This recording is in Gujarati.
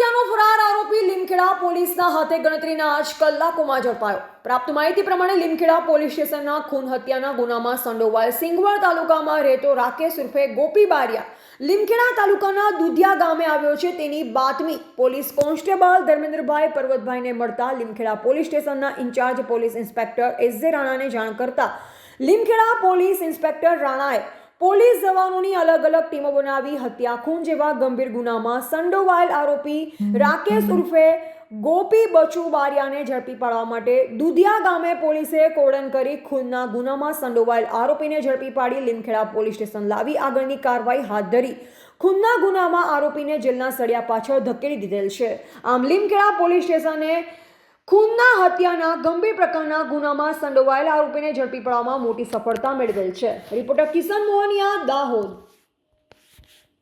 હત્યાનો ફરાર આરોપી લીમખેડા પોલીસના હાથે ગણતરીના આજ કલાકોમાં ઝડપાયો. પ્રાપ્ત માહિતી પ્રમાણે લીમખેડા પોલીસ સ્ટેશનના ખૂન હત્યાના ગુનામાં સંડોવાયેલ સિંગવડ તાલુકામાં રહેતો રાકેશ ઉર્ફે ગોપી બારિયા લીમખેડા તાલુકાના દુધિયા ગામે આવ્યો છે. તેની બાતમી પોલીસ કોન્સ્ટેબલ ધર્મેન્દ્રભાઈ પર્વતભાઈને મળતા લીમખેડા પોલીસ સ્ટેશનના in charge police inspector S J રાણાને જાણ કરતા લીમખેડા પોલીસ ઇન્સ્પેક્ટર રાણાએ પોલીસ જવાનોની અલગ અલગ ટીમો બનાવી હત્યાખૂન જેવા ગંભીર ગુનામાં સંડોવાયેલ આરોપી રાકેશ ઉર્ફે ગોપી બચુ બારિયાને ઝડપી પાડવા માટે દુધિયા ગામે પોલીસે કોડન કરી ખૂનના ગુનામાં સંડોવાયેલ આરોપીને ઝડપી પાડી લીમખેડા પોલીસ સ્ટેશન લાવી આગળની કાર્યવાહી હાથ ધરી. ખૂનના ગુનામાં આરોપીને જેલના સળિયા પાછળ ધકેલી દીધેલ છે. આમ લીમખેડા પોલીસ સ્ટેશને ખૂનના હત્યાના ગંભીર પ્રકારના ગુનામાં સંડોવાયેલા આરોપીને ઝડપી પાડવામાં મોટી સફળતા મેળવેલ છે. રિપોર્ટર કિશન મોહનિયા દાહોદ.